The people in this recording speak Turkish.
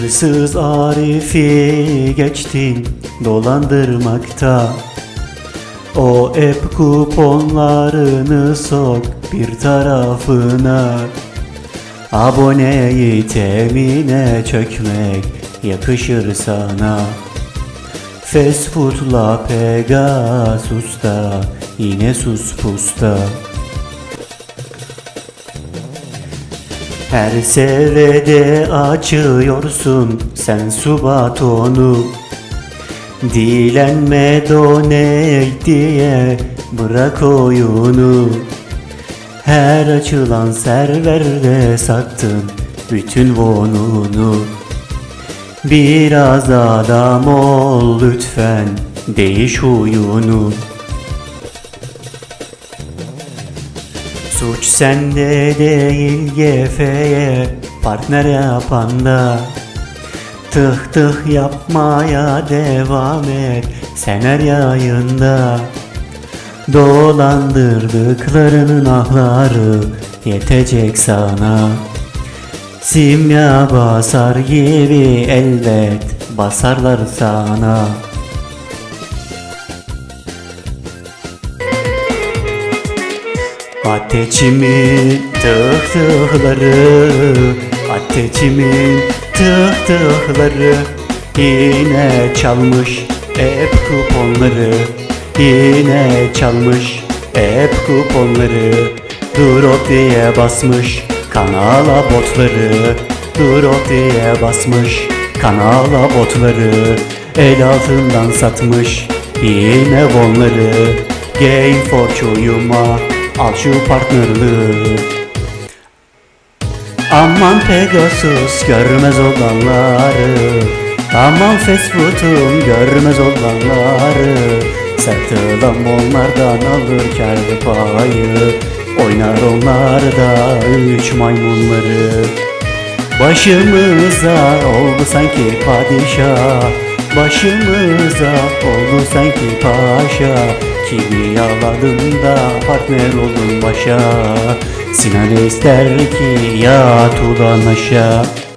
Hırsız Arif'i geçtin dolandırmakta. O app kuponlarını sok bir tarafına. Aboneyi temine çökmek yakışır sana. Fast food'la Pegasus'ta yine sus pusta Her sevede açıyorsun sen su batonu Dilenme donate diye bırak oyunu. Her açılan serverde sattın bütün bonunu Biraz adam ol lütfen değiş huyunu Suç sende değil GF'ye partner yapanda Tıh tıh yapmaya devam et sen her yayında. Dolandırdıklarının ahları yetecek sana. Simya basar gibi elbet basarlar sana Ateşimin tık tıkları Ateşimin tık tıkları Yine çalmış hep kuponları Yine çalmış hep kuponları. Drop diye basmış kanala botları Drop diye basmış kanala botları. El altından satmış yine bonları Game for çoğuma al şu partnerlığı Aman Pegasus görmez olanları. Aman fast görmez olanları. Satılan onlardan alır kâr payı. Oynar onlar da üç maymunları. Başımıza oldu sanki padişah Başımıza oldu sanki paşa. Kimi yaladın da partner oldun başa. Sinan ister ki yat ulan aşağı